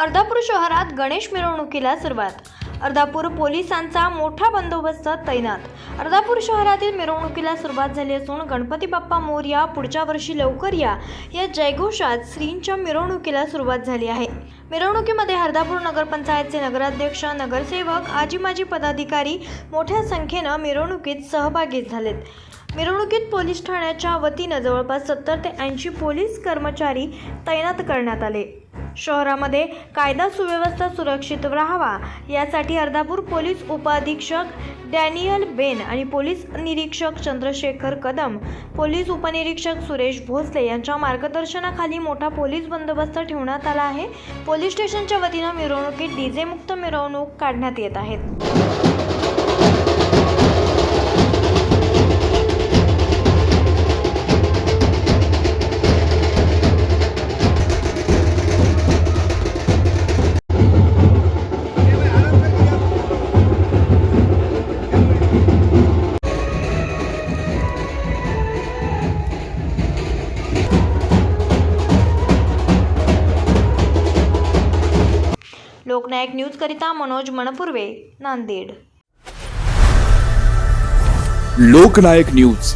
अर्धापूर शहरात गणेश मिरवणुकीला सुरुवात. अर्धापूर पोलिसांचा मोठा बंदोबस्त तैनात. अर्धापूर शहरातील मिरवणुकीला सुरुवात झाली असून गणपती बाप्पा मोरया पुढच्या वर्षी लवकर या. या जयघोषात श्रींच्या मिरवणुकीला सुरुवात झाली आहे. मिरवणुकीमध्ये अर्धापूर नगरपंचायतचे नगराध्यक्ष नगरसेवक आजी माजी पदाधिकारी मोठ्या संख्येनं मिरवणुकीत सहभागी झालेत. मिरवणुकीत पोलीस ठाण्याच्या वतीनं जवळपास सत्तर ते ऐंशी पोलीस कर्मचारी तैनात करण्यात आले. शहरामध्ये कायदा सुव्यवस्था सुरक्षित राहावा यासाठी अर्धापूर पोलीस उपाधीक्षक डॅनियल बेन आणि पोलीस निरीक्षक चंद्रशेखर कदम पोलीस उपनिरीक्षक सुरेश भोसले यांच्या मार्गदर्शनाखाली मोठा पोलीस बंदोबस्त ठेवण्यात आला आहे. पोलीस स्टेशनच्या वतीनं मिरवणुकीत डीजेमुक्त मिरवणूक काढण्यात येत आहेत लोकनायक न्यूजकरिता मनोज मनपूर्वे नांदेड. लोकनायक न्यूज.